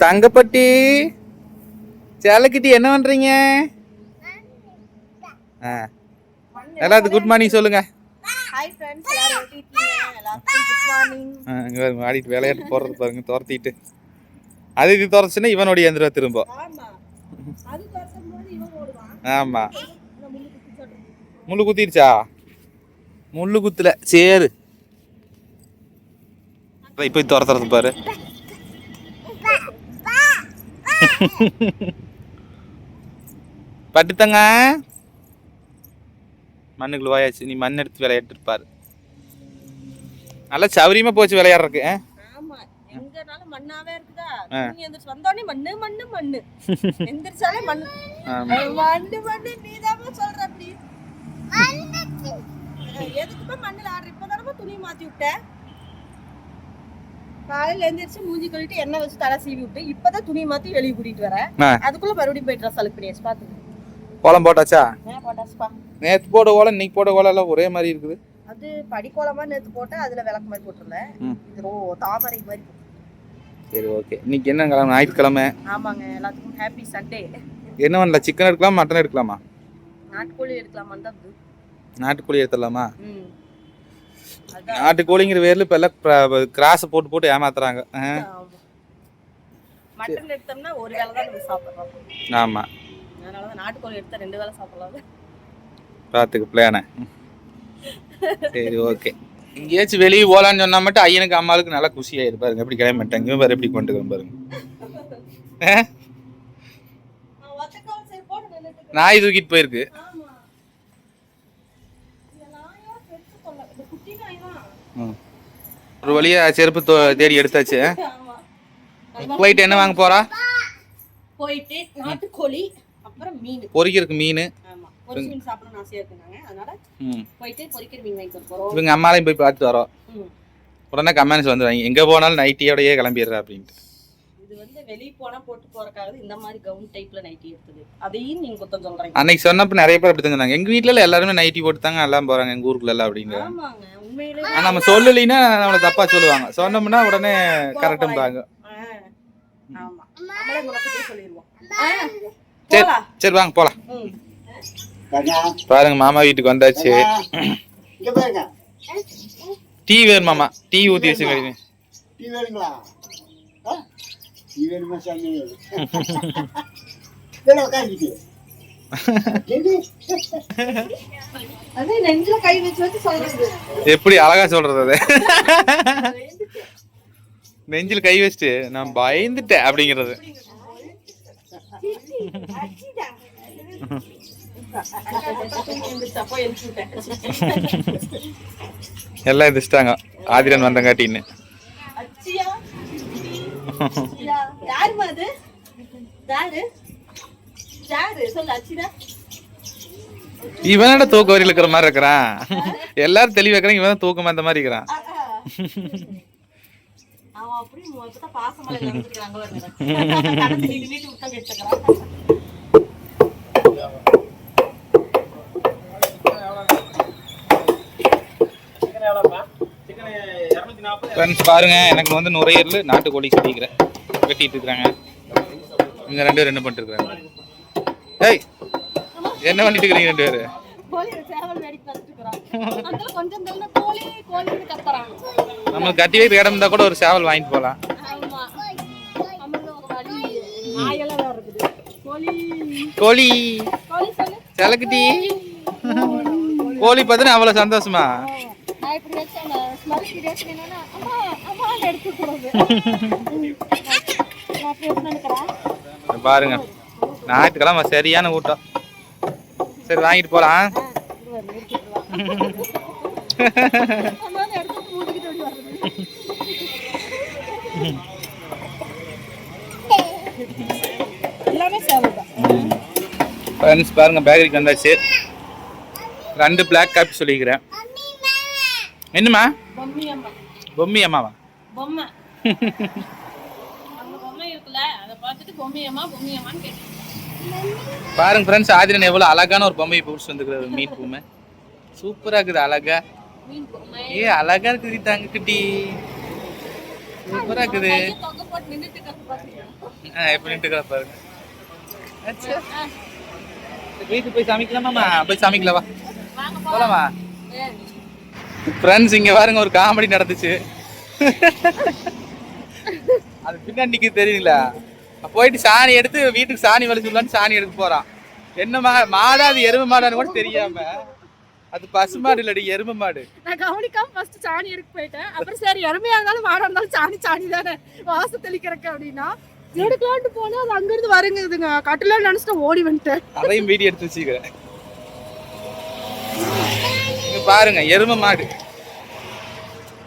தங்கப்பட்டி சேலக்கிட்டி என்ன பண்றீங்க? ஆ. எல்லாத்துக்கும் குட் மார்னிங் சொல்லுங்க. ஹாய் ஃப்ரெண்ட்ஸ் எல்லாரும் எப்படி இருக்கீங்க? எல்லாருக்கும் குட் மார்னிங் ஆ, இங்க பாருங்க ஆடிட்டு விளையாட்டு போறது பாருங்க துரத்திட்டு. அது இது துரச்சுன்னா இவனுடைய எந்திரா திரும்ப. ஆமா. அது பார்க்கும்போது இவன் ஓடுவான். ஆமா. இந்த முள்ளு குத்திருச்சா? முள்ளு குத்துல. சேரு. போய் துரத்துறது பாரு. பட்டுத்தங்க. மண்ணுக்குள்ள வாயாச்சு. நீ மண் எடுத்து விளையாட்டு பாரு. நல்லா சௌரியமா போச்சு அப்படி. எதுக்குப்பா மண்ணுல ஆடுற? இப்பதானமா துணி மாத்தி விட்ட. காலையில எந்திரிச்சு மூஞ்சி கழுவிட்டு எண்ணெய் வச்சு தலை சீவி விட்டு இப்பதான் துணி மாத்தி வெளியே கூட்டிட்டு வரேன். அதுக்குள்ள மறுபடியும் போய் ட்ரெஸ் அழுக்கு பண்ணியாச்சு பாத்துங்க கோலம் போட்டாச்சா? போட்டாச்சுப்பா. நேத்து போட கோலம் இன்னைக்கு போட கோலம் எல்லாம் ஒரே மாதிரி இருக்குது. அது படிக்கோலமா நேத்து போட்டேன் அதுல விளக்கு மாதிரி போட்டிருந்தேன். இது ரோ தாமரை மாதிரி. சரி ஓகே. இன்னைக்கு என்ன கிழமை? ஞாயிற்றுக்கிழமை. ஆமாங்க எல்லாத்துக்கும் ஹாப்பி சண்டே என்ன பண்ணல? சிக்கன் எடுக்கலாமா மட்டன் எடுக்கலாமா? நாட்டுக்கோழி எடுக்கலாமான்னு தான். நாட்டுக்கோழி எடுத்துடலாமா? நாட்டுக்கோழிங்கிற பேர்ல இப்ப எல்லாம் கிராஸை போட்டு போட்டு ஏமாத்துறாங்க. ஆமா. மட்டன் எடுத்தோம்னா ஒரு வேளை தான் நம்ம சாப்பிடுறோம். ஆமா. அதனாலதான் நாட்டுக்கோழி எடுத்தா ரெண்டு வேளை சாப்பிடலாம் ராத்துக்கு பிளான சரி ஓகே எங்கேயாச்சும் வெளியே போலான்னு சொன்னா மட்டும் ஐயனுக்கு அம்மாளுக்கு நல்லா குஷி ஆயிரு பாருங்க. எப்படி கிளம்பிட்டாங்க இவன் பாரு எப்படி கொண்டு பாருங்க. நாய் தூக்கிட்டு போயிருக்கு ஆமா இந்த நாயா பெருசு கொள்ள இந்த குட்டி நாய் தான் ம். ஒரு வழியா செருப்பு தேடி எடுத்தாச்சு. போயிட்டு என்ன வாங்க போறா? போயிட்டு நாட்டுக்கோழி அப்புறம் மீன். பொரிக்கிறதுக்கு மீன். இவங்க அம்மாலையும் போய் பார்த்துட்டு வரோம். உடனே கமெண்ட்ஸ் வந்துடுவாங்க எங்க போனாலும் நைட்டியோடயே கிளம்பிடுறா அப்படின்ட்டு. இது வந்து வெளிய போனா போட்டு போறக்காக இந்த மாதிரி கவுன் டைப்ல நைட்டி எடுத்தது. அதையும் நீங்க குத்தம் சொல்றீங்க. அன்னைக்கு சொன்னப்ப நிறைய பேர் அப்படி சொன்னாங்க. எங்க வீட்ல எல்லாருமே நைட்டி போட்டு தாங்க எல்லாம் போறாங்க எங்க ஊருக்குள்ள எல்லாம் அப்படிங்க ஆமாங்க. நம்ம சொல்லலைன்னா நம்மள தப்பா சொல்லுவாங்க. சொன்னோம்னா உடனே கரெக்டும்பாங்க சரி. சரி வாங்க போலாம். பாருங்க. மாமா வீட்டுக்கு வந்தாச்சு. இங்க பாருங்க. டீ வேணும் மாமா. டீ ஊத்தி வச்சுக்கிறீங்க டீ வேணுங்களா? டீ வேணுமா சாமி எப்படி அழகா சொல்றது அது? நெஞ்சில் கை வச்சுட்டு நான் பயந்துட்டேன் அப்படிங்கிறது. எல்லாம் எதிர்ச்சிட்டாங்க ஆதிரன் வந்தங்காட்டின்னு. யாரும்மா அது? யாரு? அச்சிதா இவனோட தூக்க வரியில் இருக்கிற மாதிரி இருக்கிறான். எல்லாரும் தெளிவா இருக்கிறாங்க இவன் தான் தூக்கமா இந்த மாதிரி இருக்கிறான். கேட்டுக்கிறான் ஃப்ரெண்ட்ஸ் பாருங்க எனக்கு வந்து நுரையீரல் நாட்டுக்கோழி சொல்லிக்கிறேன் வெட்டிட்டு இருக்கிறாங்க. இவங்க ரெண்டு பேரும் என்ன பண்ணிட்டு இருக்காங்க ஏய் என்ன பண்ணிட்டு இருக்கிறீங்க ரெண்டு பேரு? நம்மளுக்கு கட்டி வைக்கிற இடம் இருந்தா கூட ஒரு சேவல் வாங்கிட்டு போலாம் கோழி. செலக்குட்டி. கோழி பார்த்தா அவ்வளவு சந்தோஷமா? பாருங்க. ஞாயிற்றுக்கிழமை சரியான ஊட்டம் சரி வாங்கிட்டு தான். ஃப்ரெண்ட்ஸ் பாருங்க பேக்கரிக்கு வந்தாச்சு. ரெண்டு பிளாக் காப்பி சொல்லிக்கிறேன். என்னம்மா? பொம்மி அம்மா பொம்மி. அம்மாவா பொம்மை பொம்மை இருக்குல்ல அதை பார்த்துட்டு பொம்மி அம்மா பொம்மி அம்மான்னு கேட்டேன். பாருங்க ஃப்ரெண்ட்ஸ் ஆதிரன் எவ்வளோ அழகான ஒரு பொம்மையை பிடிச்சி வந்துக்கிறாரு மீன் பொம்மை. சூப்பரா இருக்குது அழகா. ஏ அழகா இருக்குது தாங்க குட்டி. சூப்பரா இருக்குது? ஆ, எப்படி நின்றுக்கிறா பாருங்க. அச்சா. வீட்டுக்கு போய் சமைக்கலாமாம்மா போய் சமைக்கலவா? போலாமா. ஃப்ரெண்ட்ஸ் இங்க பாருங்க ஒரு காமெடி நடந்துச்சு. அது பின்னாடி நிக்குது தெரியுங்களா போயிட்டு சாணி எடுத்து வீட்டுக்கு சாணி வலிச்சுடலான்னு சாணி எடுக்க போறான். என்ன மா மாடா அது எருமை மாடான்னு கூட தெரியாம. அது பசு மாடு இல்லடி எருமை மாடு. நான் கவனிக்காம ஃபர்ஸ்ட் சாணி எடுக்க போயிட்டேன். அப்புறம் சரி எருமையா இருந்தாலும் மாடா இருந்தாலும் சாணி சாணி தானே. வாசம் தெளிக்கிறக்கு அப்படின்னா எடுக்கலான்ட்டு போனா அது அங்கிருந்து வருங்குதுங்க. கட்டலான்னு நினைச்சிட்டு ஓடி வந்துட்டேன். அதையும் வீடியோ எடுத்து வச்சுக்கிறேன். பாருங்க எருமை மாடு.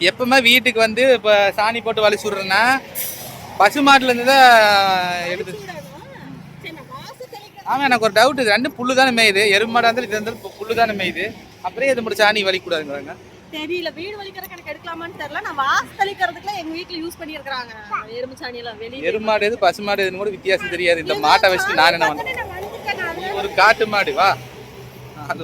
எப்பவுமே வீட்டுக்கு வந்து இப்போ சாணி போட்டு வலிச்சு விட்றேன்னா பசு மாட்டுல இருந்து தான் எடுத்து ஆமா எனக்கு ஒரு டவுட் இது. ரெண்டு புல்லு தானே மேயுது. எருமை மாடா இருந்தாலும் இது இருந்தாலும் புல்லு தானே மேயுது. அப்புறம் இது மட்டும் சாணி வலிக்க கூடாதுங்கிறாங்க தெரியல. வீடு வலிக்கிற கணக்கு எடுக்கலாமான்னு தெரியல. நான் வாச தெளிக்கிறதுக்குள்ள எங்க வீட்ல யூஸ் பண்ணியிருக்காங்க எருமை சாணி எல்லாம் வெளியே எருமை மாடு எது பசு மாடு எதுன்னு கூட வித்தியாசம் தெரியாது. இந்த மாட்டை வச்சுட்டு நான் என்ன பண்ணேன். ஒரு காட்டு மாடு வா. அது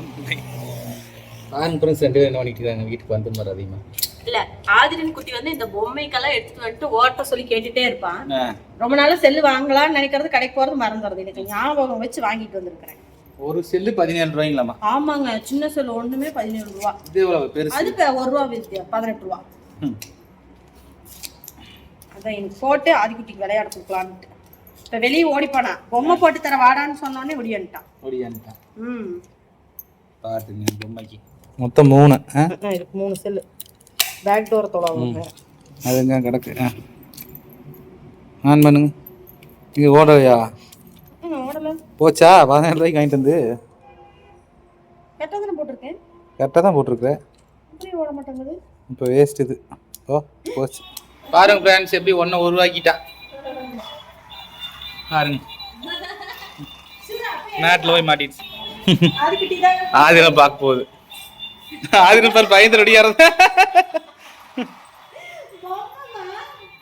ஆண் ஃப்ரெண்ட்ஸ் ரெண்டு பேரும் என்ன பண்ணிட்டு இருக்காங்க? வீட்டுக்கு வந்து மாதிரி அதிகமா. இல்ல ஆதிரன் குட்டி வந்து இந்த பொம்மைக்கெல்லாம் எடுத்துட்டு வந்துட்டு ஓட்ட சொல்லி கேட்டுட்டே இருப்பான். ரொம்ப நாளா செல்லு வாங்கலாம்னு நினைக்கிறது கடைக்கு போறது மறந்துடுறது. எனக்கு ஞாபகம் வச்சு வாங்கிட்டு வந்திருக்கிறேன். ஒரு செல்லு பதினேழு ரூபாய்ங்களாமா ஆமாங்க சின்ன செல்லு ஒண்ணுமே பதினேழு ரூபா. இது எவ்வளவு பெருசு? அது ஒரு ரூபா வித்தியா பதினெட்டு ரூபா. அதான் எனக்கு போட்டு ஆதிக்குட்டிக்கு விளையாட கொடுக்கலான்ட்டு. இப்ப வெளியே ஓடிப்பானா பொம்மை போட்டு தர வாடான்னு சொன்னோடனே விடியன்ட்டான் ஓடியான்ட்டான் ம். பாத்துங்க பொம்மைக்கு. மொத்தம் மூணு மூணு செல்லு. பேக் டோர் தொலைவாங்க அதுங்க கிடக்கு. ஆ. ஆன் பண்ணுங்க. இது ஓடலையா? ஓடல. போச்சா? பதினேழு ரூபாய்க்கு வாங்கிட்டு வந்து. கரெக்டாக தானே போட்டிருக்கேன். கரெக்டாக தான் போட்டிருக்கேன் ஓட மாட்டேங்குது. இப்போ வேஸ்ட் இது. ஓ போச்சு. பாருங்க ஃப்ரெண்ட்ஸ் எப்படி ஒன்றை உருவாக்கிட்டா. பாருங்க. மேட்டில் போய் மாட்டிடுச்சு. ஆதிரம் பார்க்க போகுது. ஆதிரம் பார் பயந்து ரெடியாகிறது பொம்மை மீன்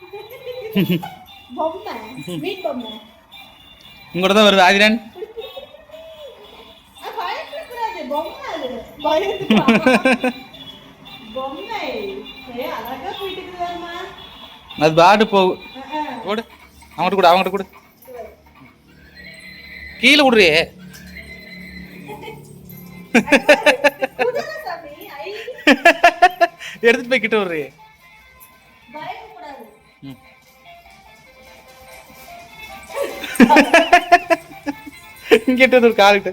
பொம்மை உங்கள்கிட்ட தான் வருது ஆதிரன் அது பயப்படக்கூடாது பொம்மை அது பயந்துக்கலாம் பொம்மை ஏ அழகா போயிட்டு இருக்குதாம்மா அது பாட்டு போகும் ஓடு. அவங்ககிட்ட கூட அவங்ககிட்ட கூட. கீழே விடுறியே எடுத்துட்டு போய் கிட்ட விடுறியே இங்கிட்ட ஒரு காலுக்கிட்ட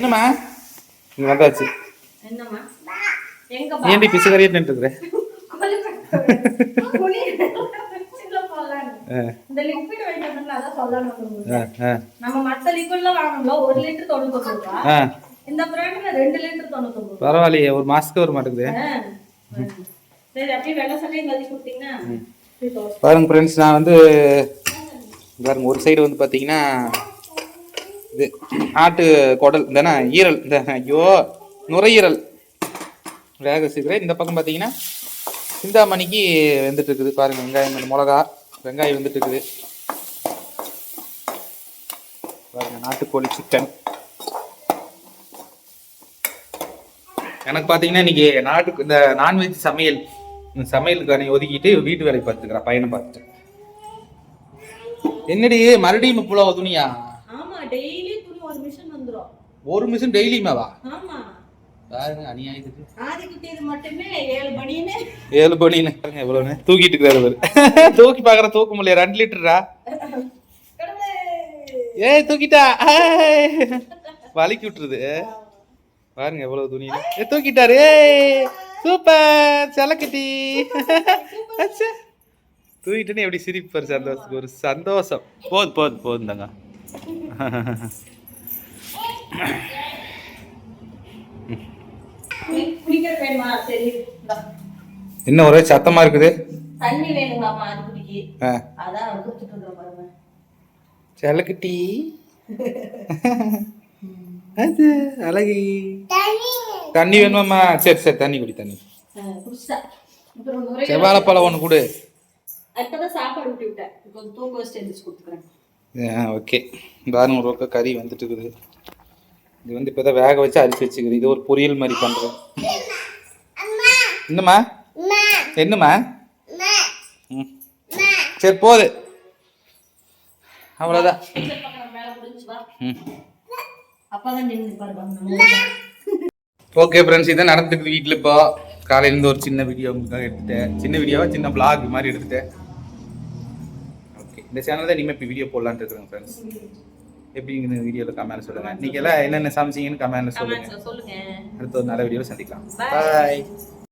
என்னம்மா? இங்க வந்தாச்சு. என்னம்மா? எங்க இந்த லிக்விட் வாங்கிட்டு அதான் சொல்லணும் நம்ம மத்த லிக்விட்ல வாங்கணும்ல ஒரு லிட்டர் தொண்ணூத்தி ரூபா. இந்த பிராண்ட்ல ரெண்டு லிட்டர் தொண்ணூத்தி ஒன்பது பரவாயில்லையே ஒரு மாசத்துக்கு வர மாட்டேங்குது சரி அப்படியே வெள்ளை சட்டையும் கழுவி கொடுத்தீங்கன்னா. அப்படியே தோசை. பாருங்க ஃப்ரெண்ட்ஸ் நான் வந்து பாருங்க ஒரு சைடு வந்து பார்த்தீங்கன்னா இது ஆட்டு குடல் இந்த ஈரல் இந்த ஐயோ நுரையீரல். வேக வச்சுக்கிறேன் இந்த பக்கம் பார்த்தீங்கன்னா சிந்தாமணிக்கு வெந்துட்டு இருக்குது பாருங்கள் வெங்காயம் இந்த மிளகா வெங்காயம் வெந்துட்டு இருக்குது பாருங்க நாட்டுக்கோழி சிக்கன் எனக்கு பார்த்தீங்கன்னா இன்னைக்கு நாட்டு இந்த நான்வெஜ் சமையல் சமையலுக்கான ஒதுக்கிட்டு வீட்டு வேலை பார்த்துக்கிறேன் பையனை பார்த்துட்டு. என்னடி மறுபடியும் புலாவ துணியா? ஒரு மிஷின் டெய்லியுமாவா? பாருங்க அநியாயத்துக்கு. ஏழு பண்ணின்னு பாருங்க எவ்வளோன்னு தூக்கிட்டு இருக்கிறாரு இவரு. தூக்கி பார்க்குற தூக்க முடியல ரெண்டு லிட்டரா. ஏய் தூக்கிட்டா. வலிக்கி விட்டுருது. பாருங்க எவ்வளவு துணி ஏ தூக்கிட்டாரு. ஏய். சூப்பர் செலக்கட்டி அச்சா. தூக்கிட்டுன்னு எப்படி சிரிப்பார் சந்தோஷத்துக்கு ஒரு சந்தோஷம். போதும் போதும் போதும் தாங்க குளி- குளிக்கிறது வேணுமா சரி இந்தா. இன்னும் ஒரே சத்தமா இருக்குது செலக்கட்டி அது அழகி. தண்ணி வேணுமாம்மா? சரி சரி தண்ணி குடி தண்ணி. செவ்வாழைப்பழம் ஒன்று கொடு. ஓகே. பாருங்க ஒரு பக்கம் கறி வந்துட்டு இருக்குது. இது வந்து இப்போ வேக வச்சு அரிசி வச்சுக்குது. இது ஒரு பொரியல் மாதிரி பண்ணுறோம் என்னம்மா? என்னம்மா? ம். சரி போகுது அவ்வளோதான் ம். அப்பதான் ஓகே ஃப்ரெண்ட்ஸ் இதான் நடந்துருக்கு வீட்டில் இப்போ. காலையிலேருந்து ஒரு சின்ன வீடியோ உங்களுக்காக எடுத்துட்டேன். சின்ன வீடியோவா சின்ன vlog மாதிரி எடுத்துட்டேன். ஓகே இந்த சேனல் தான் இனிமேல் இப்போ வீடியோ போடலான்ட்டு இருக்கிறேன் ஃப்ரெண்ட்ஸ் எப்படிங்கிற வீடியோவில் கமெண்ட் சொல்லுங்கள் நீங்கள் எல்லாம் என்னென்ன சமைச்சீங்கன்னு கமெண்ட் சொல்லுங்கள் சொல்லுங்க. அடுத்த ஒரு நல்ல வீடியோவில் சந்திக்கலாம். பாய்